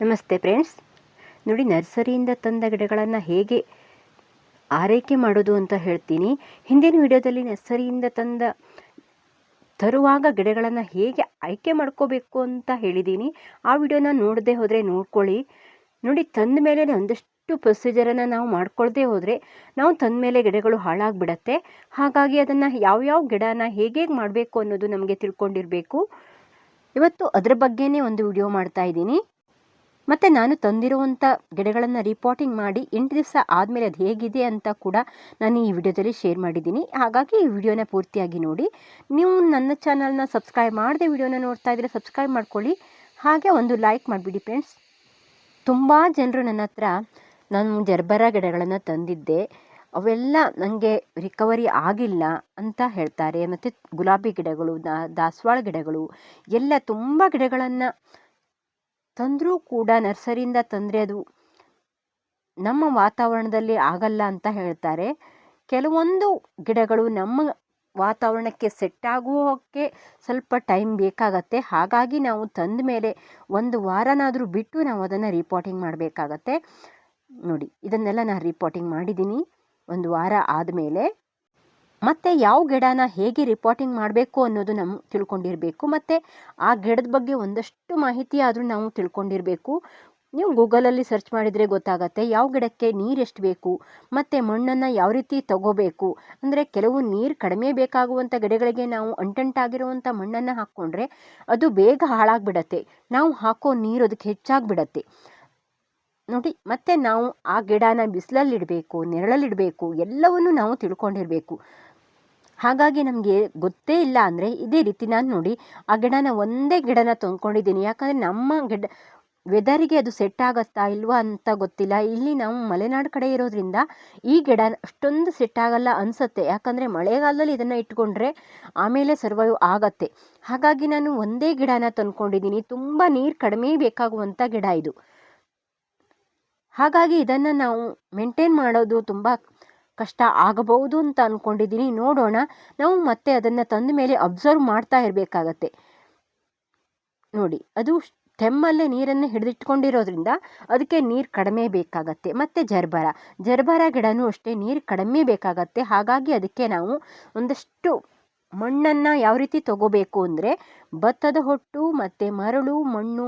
ನಮಸ್ತೆ ಫ್ರೆಂಡ್ಸ್. ನೋಡಿ, ನರ್ಸರಿಯಿಂದ ತಂದ ಗಿಡಗಳನ್ನು ಹೇಗೆ ಆರೈಕೆ ಮಾಡೋದು ಅಂತ ಹೇಳ್ತೀನಿ. ಹಿಂದಿನ ವಿಡಿಯೋದಲ್ಲಿ ನರ್ಸರಿಯಿಂದ ತಂದ, ತರುವಾಗ ಗಿಡಗಳನ್ನು ಹೇಗೆ ಆಯ್ಕೆ ಮಾಡ್ಕೋಬೇಕು ಅಂತ ಹೇಳಿದ್ದೀನಿ. ಆ ವಿಡಿಯೋನ ನೋಡದೆ ಹೋದರೆ ನೋಡ್ಕೊಳ್ಳಿ. ನೋಡಿ, ತಂದ ಮೇಲೆ ಒಂದಷ್ಟು ಪ್ರೊಸೀಜರನ್ನು ನಾವು ಮಾಡ್ಕೊಳ್ಳದೆ ಹೋದರೆ ನಾವು ತಂದ ಮೇಲೆ ಗಿಡಗಳು ಹಾಳಾಗಿಬಿಡತ್ತೆ. ಹಾಗಾಗಿ ಅದನ್ನು ಯಾವ್ಯಾವ ಗಿಡನ ಹೇಗೆ ಮಾಡಬೇಕು ಅನ್ನೋದು ನಮಗೆ ತಿಳ್ಕೊಂಡಿರಬೇಕು. ಇವತ್ತು ಅದರ ಬಗ್ಗೆನೇ ಒಂದು ವಿಡಿಯೋ ಮಾಡ್ತಾ ಇದ್ದೀನಿ. ಮತ್ತು ನಾನು ತಂದಿರುವಂಥ ಗಿಡಗಳನ್ನು ರಿಪೋರ್ಟಿಂಗ್ ಮಾಡಿ ಎಂಟು ದಿವಸ ಆದಮೇಲೆ ಅದು ಹೇಗಿದೆ ಅಂತ ಕೂಡ ನಾನು ಈ ವಿಡಿಯೋದಲ್ಲಿ ಶೇರ್ ಮಾಡಿದ್ದೀನಿ. ಹಾಗಾಗಿ ಈ ವಿಡಿಯೋನ ಪೂರ್ತಿಯಾಗಿ ನೋಡಿ. ನೀವು ನನ್ನ ಚಾನಲ್ನ ಸಬ್ಸ್ಕ್ರೈಬ್ ಮಾಡದೆ ವಿಡಿಯೋನ ನೋಡ್ತಾ ಇದ್ದರೆ ಸಬ್ಸ್ಕ್ರೈಬ್ ಮಾಡ್ಕೊಳ್ಳಿ. ಹಾಗೆ ಒಂದು ಲೈಕ್ ಮಾಡಿಬಿಡಿ ಫ್ರೆಂಡ್ಸ್ ತುಂಬ ಜನರು ನನ್ನ ಹತ್ರ ನಾನು ಜರ್ಬರ ಗಿಡಗಳನ್ನು ತಂದಿದ್ದೆ. ಅವೆಲ್ಲ ನನಗೆ ರಿಕವರಿ ಆಗಿಲ್ಲ ಅಂತ ಹೇಳ್ತಾರೆ. ಮತ್ತು ಗುಲಾಬಿ ಗಿಡಗಳು ದಾಸವಾಳ ಗಿಡಗಳು, ಎಲ್ಲ ತುಂಬ ಗಿಡಗಳನ್ನು ತಂದರೂ ಕೂಡ ನರ್ಸರಿಯಿಂದ ತಂದರೆ ಅದು ನಮ್ಮ ವಾತಾವರಣದಲ್ಲಿ ಆಗಲ್ಲ ಅಂತ ಹೇಳ್ತಾರೆ. ಕೆಲವೊಂದು ಗಿಡಗಳು ನಮ್ಮ ವಾತಾವರಣಕ್ಕೆ ಸೆಟ್ ಆಗುವಕ್ಕೆ ಸ್ವಲ್ಪ ಟೈಮ್ ಬೇಕಾಗತ್ತೆ. ಹಾಗಾಗಿ ನಾವು ತಂದ ಮೇಲೆ ಒಂದು ವಾರನಾದರೂ ಬಿಟ್ಟು ನಾವು ಅದನ್ನು ರಿಪೋರ್ಟಿಂಗ್ ಮಾಡಬೇಕಾಗತ್ತೆ. ನೋಡಿ, ಇದನ್ನೆಲ್ಲ ನಾನು ರಿಪೋರ್ಟಿಂಗ್ ಮಾಡಿದ್ದೀನಿ. ಒಂದು ವಾರ ಆದಮೇಲೆ. ಮತ್ತು ಯಾವ ಗಿಡನ ಹೇಗೆ ರಿಪೋರ್ಟಿಂಗ್ ಮಾಡಬೇಕು ಅನ್ನೋದು ನಮ್ಮ ತಿಳ್ಕೊಂಡಿರಬೇಕು. ಮತ್ತು ಆ ಗಿಡದ ಬಗ್ಗೆ ಒಂದಷ್ಟು ಮಾಹಿತಿ ಆದರೂ ನಾವು ತಿಳ್ಕೊಂಡಿರಬೇಕು. ನೀವು ಗೂಗಲಲ್ಲಿ ಸರ್ಚ್ ಮಾಡಿದರೆ ಗೊತ್ತಾಗತ್ತೆ ಯಾವ ಗಿಡಕ್ಕೆ ನೀರು ಎಷ್ಟು ಬೇಕು, ಮತ್ತು ಮಣ್ಣನ್ನು ಯಾವ ರೀತಿ ತಗೋಬೇಕು. ಅಂದರೆ ಕೆಲವು ನೀರು ಕಡಿಮೆ ಬೇಕಾಗುವಂಥ ಗಿಡಗಳಿಗೆ ನಾವು ಅಂಟಂಟಾಗಿರುವಂಥ ಮಣ್ಣನ್ನು ಹಾಕ್ಕೊಂಡ್ರೆ ಅದು ಬೇಗ ಹಾಳಾಗಿಬಿಡತ್ತೆ. ನಾವು ಹಾಕೋ ನೀರು ಅದಕ್ಕೆ ಹೆಚ್ಚಾಗಿಬಿಡತ್ತೆ. ನೋಡಿ, ಮತ್ತೆ ನಾವು ಆ ಗಿಡನ ಬಿಸಿಲಲ್ಲಿಡಬೇಕು, ನೆರಳಲ್ಲಿಡಬೇಕು, ಎಲ್ಲವನ್ನು ನಾವು ತಿಳ್ಕೊಂಡಿರಬೇಕು. ಹಾಗಾಗಿ ನಮಗೆ ಗೊತ್ತೇ ಇಲ್ಲ ಅಂದರೆ ಇದೇ ರೀತಿ ನಾನು ನೋಡಿ ಆ ಗಿಡನ ಒಂದೇ ಗಿಡನ ತಂದ್ಕೊಂಡಿದ್ದೀನಿ ಯಾಕಂದರೆ ನಮ್ಮ ಗಿಡ ವೆದರಿಗೆ ಅದು ಸೆಟ್ ಆಗುತ್ತಾ ಇಲ್ವಾ ಅಂತ ಗೊತ್ತಿಲ್ಲ. ಇಲ್ಲಿ ನಾವು ಮಲೆನಾಡು ಕಡೆ ಇರೋದ್ರಿಂದ ಈ ಗಿಡ ಅಷ್ಟೊಂದು ಸೆಟ್ ಆಗಲ್ಲ ಅನಿಸುತ್ತೆ. ಯಾಕಂದರೆ ಮಳೆಗಾಲದಲ್ಲಿ ಇದನ್ನು ಇಟ್ಕೊಂಡ್ರೆ ಆಮೇಲೆ ಸರ್ವೈವ್ ಆಗತ್ತೆ. ಹಾಗಾಗಿ ನಾನು ಒಂದೇ ಗಿಡನ ತಂದ್ಕೊಂಡಿದ್ದೀನಿ ತುಂಬ ನೀರು ಕಡಿಮೆ ಬೇಕಾಗುವಂಥ ಗಿಡ ಇದು. ಹಾಗಾಗಿ ಇದನ್ನು ನಾವು ಮೇಂಟೈನ್ ಮಾಡೋದು ತುಂಬ ಕಷ್ಟ ಆಗಬಹುದು ಅಂತ ಅಂದ್ಕೊಂಡಿದ್ದೀನಿ ನೋಡೋಣ. ನಾವು ಮತ್ತೆ ಅದನ್ನು ತಂದ ಮೇಲೆ ಅಬ್ಸರ್ವ್ ಮಾಡ್ತಾ ಇರಬೇಕಾಗತ್ತೆ. ನೋಡಿ, ಅದು ತೆಮ್ಮಲ್ಲೇ ನೀರನ್ನು ಹಿಡಿದಿಟ್ಕೊಂಡಿರೋದ್ರಿಂದ ಅದಕ್ಕೆ ನೀರು ಕಡಿಮೆ ಬೇಕಾಗತ್ತೆ. ಮತ್ತು ಜರ್ಬರ. ಜರ್ಬರ ಗಿಡನೂ ಅಷ್ಟೇ ನೀರು ಕಡಿಮೆ ಬೇಕಾಗತ್ತೆ. ಹಾಗಾಗಿ ಅದಕ್ಕೆ ನಾವು ಒಂದಷ್ಟು ಮಣ್ಣನ್ನು ಯಾವ ರೀತಿ ತಗೋಬೇಕು ಅಂದರೆ ಭತ್ತದ ಹೊಟ್ಟು, ಮತ್ತು ಮರಳು, ಮಣ್ಣು,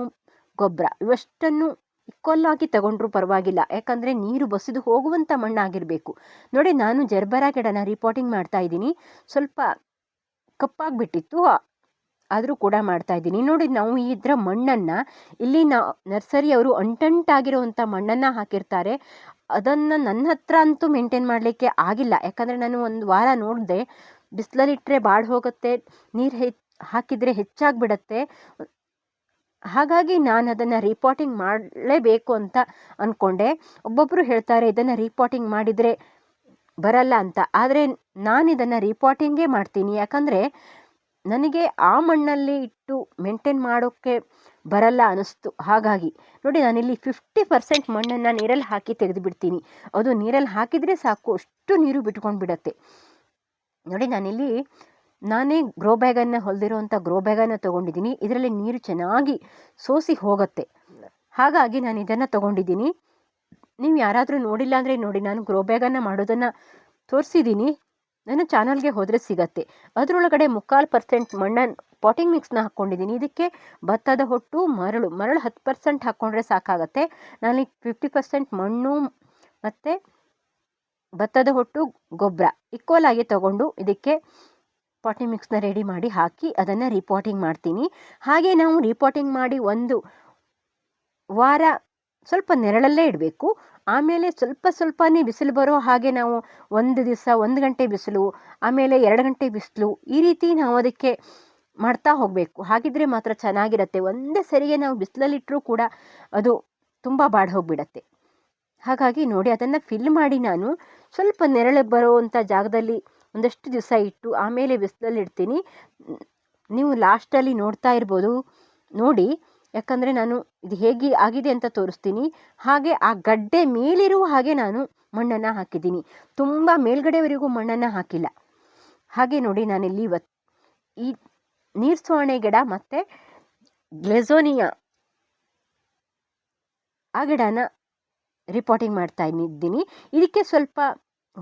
ಗೊಬ್ಬರ, ಇವಷ್ಟನ್ನು ಈಕ್ವಲ್ ತಗೊಂಡ್ರು ಪರವಾಗಿಲ್ಲ. ಯಾಕಂದರೆ ನೀರು ಬಸಿದು ಹೋಗುವಂಥ ಮಣ್ಣಾಗಿರಬೇಕು. ನೋಡಿ, ನಾನು ಜರ್ಬರ ಗಿಡನ ರಿಪೋರ್ಟಿಂಗ್ ಮಾಡ್ತಾ ಇದ್ದೀನಿ. ಸ್ವಲ್ಪ ಕಪ್ಪಾಗಿಬಿಟ್ಟಿತ್ತು. ಆದರೂ ಕೂಡ ಮಾಡ್ತಾ ಇದ್ದೀನಿ. ನೋಡಿ, ನಾವು ಇದರ ಮಣ್ಣನ್ನು, ಇಲ್ಲಿ ನಾ ನರ್ಸರಿಯವರು ಅಂಟಂಟಾಗಿರುವಂಥ ಮಣ್ಣನ್ನು ಹಾಕಿರ್ತಾರೆ. ಅದನ್ನು ನನ್ನ ಹತ್ರ ಅಂತೂ ಮೇಂಟೈನ್ ಮಾಡಲಿಕ್ಕೆ ಆಗಿಲ್ಲ. ಯಾಕಂದರೆ ನಾನು ಒಂದು ವಾರ ನೋಡಿದೆ ಬಿಸಿಲಲ್ಲಿಟ್ಟರೆ ಬಾಡಿ ಹೋಗುತ್ತೆ, ನೀರು ಹೆ, ಹಾಕಿದರೆ ಹೆಚ್ಚಾಗಿಬಿಡತ್ತೆ. ಹಾಗಾಗಿ ನಾನು ಅದನ್ನು ರಿಪೋರ್ಟಿಂಗ್ ಮಾಡಲೇಬೇಕು ಅಂತ ಅಂದ್ಕೊಂಡೆ ಒಬ್ಬೊಬ್ಬರು ಹೇಳ್ತಾರೆ, ಇದನ್ನು ರಿಪೋರ್ಟಿಂಗ್ ಮಾಡಿದರೆ ಬರಲ್ಲ ಅಂತ. ಆದರೆ ನಾನು ಇದನ್ನು ರಿಪೋರ್ಟಿಂಗೇ ಮಾಡ್ತೀನಿ. ಯಾಕಂದರೆ ನನಗೆ ಆ ಮಣ್ಣಲ್ಲಿ ಇಟ್ಟು ಮೇಂಟೈನ್ ಮಾಡೋಕ್ಕೆ ಬರಲ್ಲ ಅನ್ನಿಸ್ತು ಹಾಗಾಗಿ ನೋಡಿ, ನಾನಿಲ್ಲಿ ಫಿಫ್ಟಿ ಪರ್ಸೆಂಟ್ ಮಣ್ಣನ್ನು ನೀರಲ್ಲಿ ಹಾಕಿ ತೆಗೆದು ಬಿಡ್ತೀನಿ ಅದು ನೀರಲ್ಲಿ ಹಾಕಿದರೆ ಸಾಕು. ಅಷ್ಟು ನೀರು ಬಿಟ್ಕೊಂಡು ಬಿಡತ್ತೆ ನೋಡಿ, ನಾನಿಲ್ಲಿ ನಾನೇ ಗ್ರೋ ಬ್ಯಾಗನ್ನು ಹೊಲಿದಿರುವಂಥ ಗ್ರೋ ಬ್ಯಾಗನ್ನು ತೊಗೊಂಡಿದ್ದೀನಿ. ಇದರಲ್ಲಿ ನೀರು ಚೆನ್ನಾಗಿ ಸೋಸಿ ಹೋಗುತ್ತೆ. ಹಾಗಾಗಿ ನಾನು ಇದನ್ನು ತೊಗೊಂಡಿದ್ದೀನಿ. ನೀವು ಯಾರಾದರೂ ನೋಡಿಲ್ಲ ಅಂದರೆ ನೋಡಿ, ನಾನು ಗ್ರೋ ಬ್ಯಾಗನ್ನು ಮಾಡೋದನ್ನು ತೋರಿಸಿದ್ದೀನಿ. ನನ್ನ ಚಾನಲ್ಗೆ ಹೋದರೆ ಸಿಗತ್ತೆ. ಅದರೊಳಗಡೆ ಮುಕ್ಕಾಲು ಪರ್ಸೆಂಟ್ ಮಣ್ಣನ್ನು ಪಾಟಿಂಗ್ ಮಿಕ್ಸ್ನ ಹಾಕ್ಕೊಂಡಿದ್ದೀನಿ. ಇದಕ್ಕೆ ಭತ್ತದ ಹೊಟ್ಟು, ಮರಳು ಮರಳು ಹತ್ತು ಪರ್ಸೆಂಟ್ ಹಾಕ್ಕೊಂಡ್ರೆ ಸಾಕಾಗತ್ತೆ. ನಾನು ಫಿಫ್ಟಿ ಪರ್ಸೆಂಟ್ ಮಣ್ಣು ಮತ್ತು ಭತ್ತದ ಹೊಟ್ಟು ಗೊಬ್ಬರ ಈಕ್ವಲ್ ಆಗಿ ತಗೊಂಡು ಇದಕ್ಕೆ ಪಾಟಿ ಮಿಕ್ಸ್ನ ರೆಡಿ ಮಾಡಿ ಹಾಕಿ ಅದನ್ನು ರಿಪೋರ್ಟಿಂಗ್ ಮಾಡ್ತೀನಿ. ಹಾಗೆ ನಾವು ರಿಪೋರ್ಟಿಂಗ್ ಮಾಡಿ ಒಂದು ವಾರ ಸ್ವಲ್ಪ ನೆರಳಲ್ಲೇ ಇಡಬೇಕು. ಆಮೇಲೆ ಸ್ವಲ್ಪ ಸ್ವಲ್ಪನೇ ಬಿಸಿಲು ಬರೋ ಹಾಗೆ ನಾವು ಒಂದು ದಿವಸ ಒಂದು ಗಂಟೆ ಬಿಸಿಲು, ಆಮೇಲೆ ಎರಡು ಗಂಟೆ ಬಿಸಿಲು ಈ ರೀತಿ ನಾವು ಅದಕ್ಕೆ ಮಾಡ್ತಾ ಹೋಗಬೇಕು. ಹಾಗಿದ್ರೆ ಮಾತ್ರ ಚೆನ್ನಾಗಿರುತ್ತೆ. ಒಂದೇ ಸರಿಗೆ ನಾವು ಬಿಸಿಲಲ್ಲಿಟ್ಟರೂ ಕೂಡ ಅದು ತುಂಬ ಬಾಡಿ ಹೋಗಿಬಿಡತ್ತೆ. ಹಾಗಾಗಿ ನೋಡಿ ಅದನ್ನು ಫಿಲ್ ಮಾಡಿ ನಾನು. ಸ್ವಲ್ಪ ನೆರಳು ಬರುವಂಥ ಜಾಗದಲ್ಲಿ ಒಂದಷ್ಟು ದಿವಸ ಇಟ್ಟು ಆಮೇಲೆ ಬಿಸಿಲಲ್ಲಿ ಇಡ್ತೀನಿ. ನೀವು ಲಾಸ್ಟಲ್ಲಿ ನೋಡ್ತಾ ಇರ್ಬೋದು. ನೋಡಿ, ಯಾಕಂದರೆ ನಾನು ಇದು ಹೇಗೆ ಆಗಿದೆ ಅಂತ ತೋರಿಸ್ತೀನಿ. ಹಾಗೆ ಆ ಗಡ್ಡೆ ಮೇಲಿರುವ ಹಾಗೆ ನಾನು ಮಣ್ಣನ್ನು ಹಾಕಿದ್ದೀನಿ. ತುಂಬ ಮೇಲ್ಗಡೆವರೆಗೂ ಮಣ್ಣನ್ನು ಹಾಕಿಲ್ಲ. ಹಾಗೆ ನೋಡಿ ನಾನಿಲ್ಲಿ ಇವತ್ತು ಈ ನೀರು ಸೋಣೆ ಗಿಡ ಮತ್ತು ಗ್ಲೆಝೋನಿಯಾ ಆ ಗಿಡನ ರಿಪೋರ್ಟಿಂಗ್ ಮಾಡ್ತಾ ಇದ್ದೀನಿ. ಇದಕ್ಕೆ ಸ್ವಲ್ಪ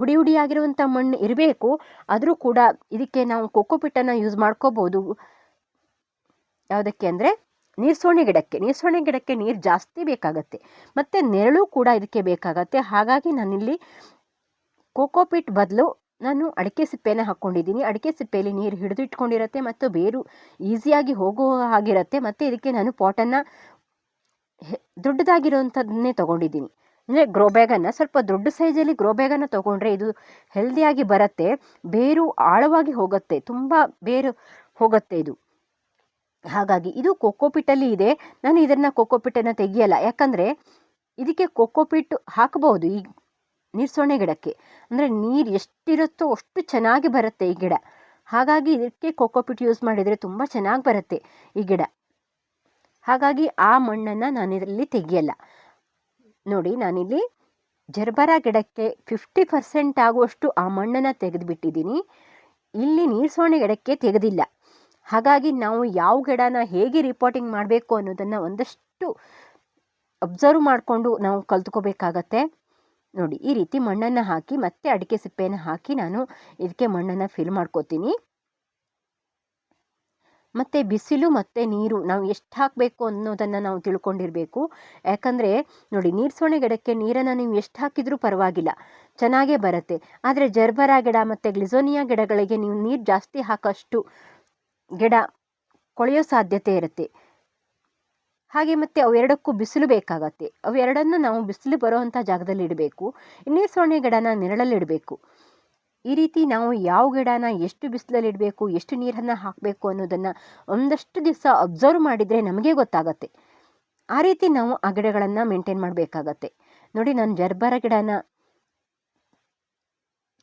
ಹುಡಿ ಹುಡಿಯಾಗಿರುವಂಥ ಮಣ್ಣು ಇರಬೇಕು. ಆದರೂ ಕೂಡ ಇದಕ್ಕೆ ನಾವು ಕೊಕ್ಕೋಪಿಟ್ಟನ್ನು ಯೂಸ್ ಮಾಡ್ಕೋಬೋದು. ಯಾವುದಕ್ಕೆ ಅಂದರೆ ನೀರ್ಸೋಣೆ ಗಿಡಕ್ಕೆ. ನೀರ್ಸೋಣೆ ಗಿಡಕ್ಕೆ ನೀರು ಜಾಸ್ತಿ ಬೇಕಾಗತ್ತೆ. ಮತ್ತು ನೆರಳು ಕೂಡ ಇದಕ್ಕೆ ಬೇಕಾಗತ್ತೆ. ಹಾಗಾಗಿ ನಾನಿಲ್ಲಿ ಕೋಕೋಪಿಟ್ ಬದಲು ನಾನು ಅಡಿಕೆ ಸಿಪ್ಪೆನ ಹಾಕ್ಕೊಂಡಿದ್ದೀನಿ ಅಡಿಕೆ ಸಿಪ್ಪೆಯಲ್ಲಿ ನೀರು ಹಿಡಿದು ಇಟ್ಕೊಂಡಿರುತ್ತೆ ಮತ್ತು ಬೇರು ಈಸಿಯಾಗಿ ಹೋಗುವ ಹಾಗಿರುತ್ತೆ. ಮತ್ತು ಇದಕ್ಕೆ ನಾನು ಪಾಟನ್ನು ದೊಡ್ಡದಾಗಿರೋವಂಥದ್ದನ್ನೇ ತೊಗೊಂಡಿದ್ದೀನಿ. ಅಂದರೆ ಗ್ರೋ ಬ್ಯಾಗನ್ನು ಸ್ವಲ್ಪ ದೊಡ್ಡ ಸೈಜಲ್ಲಿ ಗ್ರೋ ಬ್ಯಾಗನ್ನು ತೊಗೊಂಡ್ರೆ ಇದು ಹೆಲ್ದಿಯಾಗಿ ಬರುತ್ತೆ, ಬೇರು ಆಳವಾಗಿ ಹೋಗುತ್ತೆ, ತುಂಬ ಬೇರು ಹೋಗುತ್ತೆ ಇದು. ಹಾಗಾಗಿ ಇದು ಕೊಕ್ಕೋಪಿಟ್ಟಲ್ಲಿ ಇದೆ. ನಾನು ಇದನ್ನು ಕೊಕ್ಕೋಪಿಟ್ಟನ್ನು ತೆಗಿಯಲ್ಲ. ಯಾಕಂದರೆ ಇದಕ್ಕೆ ಕೊಕ್ಕೋಪಿಟ್ ಹಾಕಬಹುದು ಈ ನೀರ್ಸೊಣೆ ಗಿಡಕ್ಕೆ. ಅಂದರೆ ನೀರು ಎಷ್ಟಿರುತ್ತೋ ಅಷ್ಟು ಚೆನ್ನಾಗಿ ಬರುತ್ತೆ ಈ ಗಿಡ. ಹಾಗಾಗಿ ಇದಕ್ಕೆ ಕೊಕ್ಕೋಪಿಟ್ ಯೂಸ್ ಮಾಡಿದರೆ ತುಂಬ ಚೆನ್ನಾಗಿ ಬರುತ್ತೆ ಈ ಗಿಡ. ಹಾಗಾಗಿ ಆ ಮಣ್ಣನ್ನು ನಾನು ಇದರಲ್ಲಿ ತೆಗಿಯಲ್ಲ. ನೋಡಿ, ನಾನಿಲ್ಲಿ ಜರ್ಬರ ಗಿಡಕ್ಕೆ ಫಿಫ್ಟಿ ಪರ್ಸೆಂಟ್ ಆಗುವಷ್ಟು ಆ ಮಣ್ಣನ್ನು ತೆಗೆದುಬಿಟ್ಟಿದ್ದೀನಿ. ಇಲ್ಲಿ ನೀರ್ಸೋಣೆ ಗಿಡಕ್ಕೆ ತೆಗೆದಿಲ್ಲ. ಹಾಗಾಗಿ ನಾವು ಯಾವ ಗಿಡನ ಹೇಗೆ ರಿಪೋರ್ಟಿಂಗ್ ಮಾಡಬೇಕು ಅನ್ನೋದನ್ನು ಒಂದಷ್ಟು ಅಬ್ಸರ್ವ್ ಮಾಡಿಕೊಂಡು ನಾವು ಕಲ್ತ್ಕೋಬೇಕಾಗತ್ತೆ. ನೋಡಿ, ಈ ರೀತಿ ಮಣ್ಣನ್ನು ಹಾಕಿ ಮತ್ತೆ ಅಡಿಕೆ ಸಿಪ್ಪೆಯನ್ನು ಹಾಕಿ ನಾನು ಇದಕ್ಕೆ ಮಣ್ಣನ್ನು ಫಿಲ್ ಮಾಡ್ಕೋತೀನಿ. ಮತ್ತು ಬಿಸಿಲು ಮತ್ತು ನೀರು ನಾವು ಎಷ್ಟು ಹಾಕಬೇಕು ಅನ್ನೋದನ್ನು ನಾವು ತಿಳ್ಕೊಂಡಿರಬೇಕು. ಯಾಕಂದರೆ ನೋಡಿ ನೀರ್ಸೋಣೆ ಗಿಡಕ್ಕೆ ನೀರನ್ನು ನೀವು ಎಷ್ಟು ಹಾಕಿದರೂ ಪರವಾಗಿಲ್ಲ. ಚೆನ್ನಾಗೇ ಬರುತ್ತೆ. ಆದರೆ ಜರ್ಬರ ಗಿಡ ಮತ್ತು ಗ್ಲಿಸೋನಿಯಾ ಗಿಡಗಳಿಗೆ ನೀವು ನೀರು ಜಾಸ್ತಿ ಹಾಕೋಷ್ಟು ಗಿಡ ಕೊಳೆಯೋ ಸಾಧ್ಯತೆ ಇರುತ್ತೆ. ಹಾಗೆ ಮತ್ತು ಅವೆರಡಕ್ಕೂ ಬಿಸಿಲು ಬೇಕಾಗತ್ತೆ. ಅವೆರಡನ್ನು ನಾವು ಬಿಸಿಲು ಬರುವಂಥ ಜಾಗದಲ್ಲಿ ಇಡಬೇಕು. ಸೊನ್ನೆ ಗಿಡನ ನೆರಳಲ್ಲಿ ಇಡಬೇಕು. ಈ ರೀತಿ ನಾವು ಯಾವ ಗಿಡನ ಎಷ್ಟು ಬಿಸಿಲಲ್ಲಿ ಇಡಬೇಕು, ಎಷ್ಟು ನೀರನ್ನು ಹಾಕಬೇಕು ಅನ್ನೋದನ್ನು ಒಂದಷ್ಟು ದಿವಸ ಅಬ್ಸರ್ವ್ ಮಾಡಿದರೆ ನಮಗೆ ಗೊತ್ತಾಗತ್ತೆ. ಆ ರೀತಿ ನಾವು ಆ ಗಿಡಗಳನ್ನು ಮೇಂಟೈನ್ ಮಾಡಬೇಕಾಗತ್ತೆ. ನೋಡಿ, ನಾನು ಜರ್ಬರ ಗಿಡನ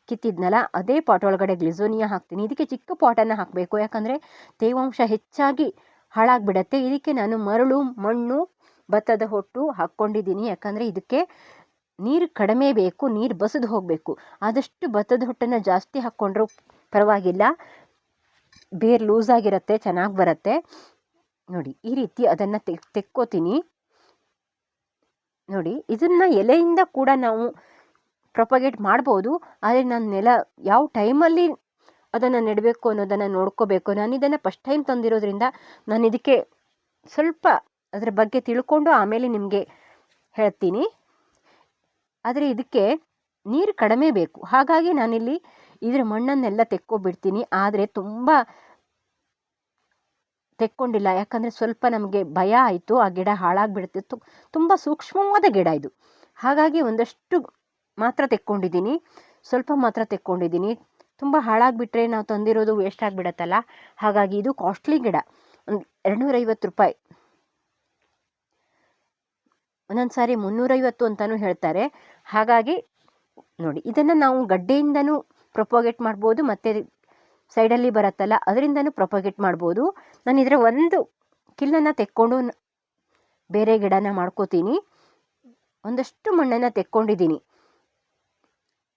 ಕಿತ್ತಿದ್ನಲ್ಲ, ಅದೇ ಪಾಟ್ ಒಳಗಡೆ ಗ್ಲಿಸೋನಿಯಾ ಹಾಕ್ತೀನಿ. ಇದಕ್ಕೆ ಚಿಕ್ಕ ಪಾಟನ್ನು ಹಾಕಬೇಕು. ಯಾಕಂದರೆ ತೇವಾಂಶ ಹೆಚ್ಚಾಗಿ ಹಾಳಾಗಿಬಿಡತ್ತೆ. ಇದಕ್ಕೆ ನಾನು ಮರಳು, ಮಣ್ಣು, ಭತ್ತದ ಹೊಟ್ಟು ಹಾಕ್ಕೊಂಡಿದ್ದೀನಿ. ಯಾಕಂದರೆ ಇದಕ್ಕೆ ನೀರು ಕಡಿಮೆ ಬೇಕು, ನೀರು ಬಸಿದು ಹೋಗಬೇಕು. ಆದಷ್ಟು ಭತ್ತದ ಹೊಟ್ಟನ್ನು ಜಾಸ್ತಿ ಹಾಕ್ಕೊಂಡ್ರೂ ಪರವಾಗಿಲ್ಲ. ಬೇರು ಲೂಸ್ ಆಗಿರುತ್ತೆ, ಚೆನ್ನಾಗಿ ಬರುತ್ತೆ. ನೋಡಿ, ಈ ರೀತಿ ಅದನ್ನು ತೆಕ್ಕೋತೀನಿ. ನೋಡಿ, ಇದನ್ನು ಎಲೆಯಿಂದ ಕೂಡ ನಾವು ಪ್ರೊಪಗೇಟ್ ಮಾಡ್ಬೋದು. ಆದರೆ ನಾನು ನೆಲ, ಯಾವ ಟೈಮಲ್ಲಿ ಅದನ್ನು ನೆಡಬೇಕು ಅನ್ನೋದನ್ನು ನೋಡ್ಕೋಬೇಕು. ನಾನು ಇದನ್ನು ಫಸ್ಟ್ ಟೈಮ್ ತಂದಿರೋದ್ರಿಂದ ನಾನು ಇದಕ್ಕೆ ಸ್ವಲ್ಪ ಅದರ ಬಗ್ಗೆ ತಿಳ್ಕೊಂಡು ಆಮೇಲೆ ನಿಮಗೆ ಹೇಳ್ತೀನಿ. ಆದರೆ ಇದಕ್ಕೆ ನೀರು ಕಡಿಮೆ ಬೇಕು. ಹಾಗಾಗಿ ನಾನಿಲ್ಲಿ ಇದರ ಮಣ್ಣನ್ನೆಲ್ಲ ತೆಕ್ಕೊಬಿಡ್ತೀನಿ. ಆದರೆ ತುಂಬ ತೆಕ್ಕೊಂಡಿಲ್ಲ. ಯಾಕಂದರೆ ಸ್ವಲ್ಪ ನಮಗೆ ಭಯ ಆಯಿತು. ಆ ಗಿಡ ಹಾಳಾಗಿಬಿಡುತ್ತೆ. ತುಂಬ ಸೂಕ್ಷ್ಮವಾದ ಗಿಡ ಇದು. ಹಾಗಾಗಿ ಒಂದಷ್ಟು ಮಾತ್ರ ತೆಕ್ಕೊಂಡಿದ್ದೀನಿ. ಸ್ವಲ್ಪ ಮಾತ್ರ ತೆಕ್ಕೊಂಡಿದ್ದೀನಿ. ತುಂಬ ಹಾಳಾಗಿಬಿಟ್ರೆ ನಾವು ತಂದಿರೋದು ವೇಸ್ಟ್ ಆಗಿಬಿಡತ್ತಲ್ಲ. ಹಾಗಾಗಿ ಇದು ಕಾಸ್ಟ್ಲಿ ಗಿಡ. ಒಂದು ಎರಡುನೂರೈವತ್ತು ರೂಪಾಯಿ. ಒಂದೊಂದು ಸಾರಿ ಮುನ್ನೂರೈವತ್ತು ಅಂತಲೂ ಹೇಳ್ತಾರೆ. ಹಾಗಾಗಿ ನೋಡಿ, ಇದನ್ನು ನಾವು ಗಡ್ಡೆಯಿಂದನೂ ಪ್ರೊಪೋಗೇಟ್ ಮಾಡ್ಬೋದು, ಮತ್ತು ಸೈಡಲ್ಲಿ ಬರುತ್ತಲ್ಲ, ಅದರಿಂದನೂ ಪ್ರೊಪೋಗೇಟ್ ಮಾಡ್ಬೋದು. ನಾನು ಇದರ ಒಂದು ಕಿಲ್ಲನ್ನು ತೆಕ್ಕೊಂಡು ಬೇರೆ ಗಿಡನ ಮಾಡ್ಕೋತೀನಿ. ಒಂದಷ್ಟು ಮಣ್ಣನ್ನು ತೆಕ್ಕೊಂಡಿದ್ದೀನಿ.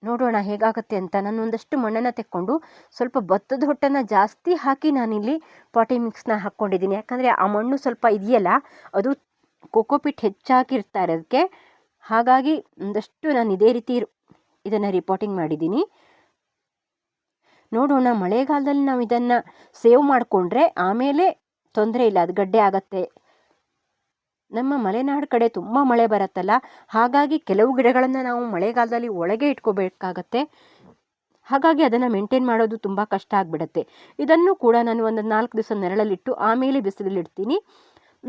ನೋಡೋಣ ಹೇಗಾಗುತ್ತೆ ಅಂತ. ನಾನು ಒಂದಷ್ಟು ಮಣ್ಣನ್ನು ತೆಕ್ಕೊಂಡು ಸ್ವಲ್ಪ ಭತ್ತದ ಹೊಟ್ಟನ್ನು ಜಾಸ್ತಿ ಹಾಕಿ ನಾನಿಲ್ಲಿ ಪಾಟಿ ಮಿಕ್ಸ್ನ ಹಾಕ್ಕೊಂಡಿದ್ದೀನಿ. ಯಾಕಂದರೆ ಆ ಮಣ್ಣು ಸ್ವಲ್ಪ ಇದೆಯಲ್ಲ, ಅದು ಕೊಕೋಪಿಟ್ ಹೆಚ್ಚಾಕಿರ್ತಾರೆ ಅದಕ್ಕೆ. ಹಾಗಾಗಿ ಒಂದಷ್ಟು ನಾನು ಇದೇ ರೀತಿ ಇದನ್ನು ರಿಪೋರ್ಟಿಂಗ್ ಮಾಡಿದ್ದೀನಿ. ನೋಡೋಣ, ಮಳೆಗಾಲದಲ್ಲಿ ನಾವು ಇದನ್ನು ಸೇವ್ ಮಾಡಿಕೊಂಡ್ರೆ ಆಮೇಲೆ ತೊಂದರೆ ಇಲ್ಲ, ಅದು ಗಡ್ಡೆ ಆಗತ್ತೆ. ನಮ್ಮ ಮಲೆನಾಡು ಕಡೆ ತುಂಬ ಮಳೆ ಬರುತ್ತಲ್ಲ, ಹಾಗಾಗಿ ಕೆಲವು ಗಿಡಗಳನ್ನು ನಾವು ಮಳೆಗಾಲದಲ್ಲಿ ಒಳಗೆ ಇಟ್ಕೋಬೇಕಾಗತ್ತೆ. ಹಾಗಾಗಿ ಅದನ್ನು ಮೇಂಟೈನ್ ಮಾಡೋದು ತುಂಬ ಕಷ್ಟ ಆಗಿಬಿಡತ್ತೆ. ಇದನ್ನು ಕೂಡ ನಾನು ಒಂದು ನಾಲ್ಕು ದಿವಸ ನೆರಳಲ್ಲಿಟ್ಟು ಆಮೇಲೆ ಬಿಸಿಲಲ್ಲಿಡ್ತೀನಿ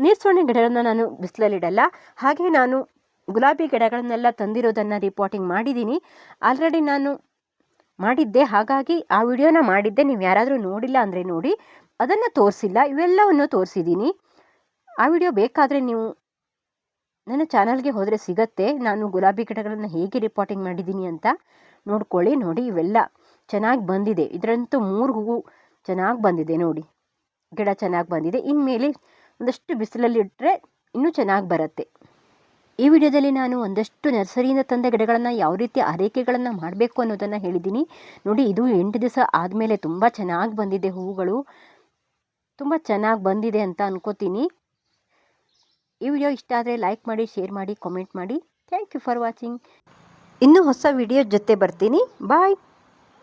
ನೀರ್ಸೊಣೆ ಗಿಡಗಳನ್ನು ನಾನು ಬಿಸಿಲಲ್ಲಿಡಲ್ಲ. ಹಾಗೆ ನಾನು ಗುಲಾಬಿ ಗಿಡಗಳನ್ನೆಲ್ಲ ತಂದಿರೋದನ್ನು ರಿಪೋರ್ಟಿಂಗ್ ಮಾಡಿದ್ದೀನಿ ಆಲ್ರೆಡಿ ನಾನು ಮಾಡಿದ್ದೆ. ಹಾಗಾಗಿ ಆ ವಿಡಿಯೋನ ಮಾಡಿದ್ದೆ. ನೀವು ಯಾರಾದರೂ ನೋಡಿಲ್ಲ ಅಂದರೆ ನೋಡಿ. ಅದನ್ನು ತೋರಿಸಿಲ್ಲ. ಇವೆಲ್ಲವನ್ನು ತೋರಿಸಿದ್ದೀನಿ ಆ ವಿಡಿಯೋ ಬೇಕಾದರೆ ನೀವು ನನ್ನ ಚಾನಲ್ಗೆ ಹೋದರೆ ಸಿಗತ್ತೆ. ನಾನು ಗುಲಾಬಿ ಗಿಡಗಳನ್ನು ಹೇಗೆ ರಿಪೋರ್ಟಿಂಗ್ ಮಾಡಿದ್ದೀನಿ ಅಂತ ನೋಡ್ಕೊಳ್ಳಿ. ನೋಡಿ, ಇವೆಲ್ಲ ಚೆನ್ನಾಗಿ ಬಂದಿದೆ. ಇದರಂತೂ ಮೂರು ಹೂವು ಚೆನ್ನಾಗಿ ಬಂದಿದೆ ನೋಡಿ. ಗಿಡ ಚೆನ್ನಾಗಿ ಬಂದಿದೆ. ಇನ್ಮೇಲೆ ಒಂದಷ್ಟು ಬಿಸಿಲಲ್ಲಿ ಇಟ್ಟರೆ ಇನ್ನೂ ಚೆನ್ನಾಗಿ ಬರುತ್ತೆ. ಈ ವಿಡಿಯೋದಲ್ಲಿ ನಾನು ಒಂದಷ್ಟು ನರ್ಸರಿಯಿಂದ ತಂದ ಗಿಡಗಳನ್ನು ಯಾವ ರೀತಿ ಆರೈಕೆಗಳನ್ನು ಮಾಡಬೇಕು ಅನ್ನೋದನ್ನು ಹೇಳಿದ್ದೀನಿ. ನೋಡಿ, ಇದು ಎಂಟು ದಿವಸ ಆದಮೇಲೆ ತುಂಬ ಚೆನ್ನಾಗಿ ಬಂದಿದೆ ಹೂವುಗಳು. ತುಂಬ ಚೆನ್ನಾಗಿ ಬಂದಿದೆ ಅಂತ ಅನ್ಕೋತೀನಿ. ಈ ವಿಡಿಯೋ ಇಷ್ಟ ಆದರೆ ಲೈಕ್ ಮಾಡಿ, ಶೇರ್ ಮಾಡಿ, ಕಾಮೆಂಟ್ ಮಾಡಿ. Thank you for watching. ಇನ್ನೂ ಹೊಸ ವಿಡಿಯೋ ಜೊತೆ ಬರ್ತೀನಿ. ಬಾಯ್.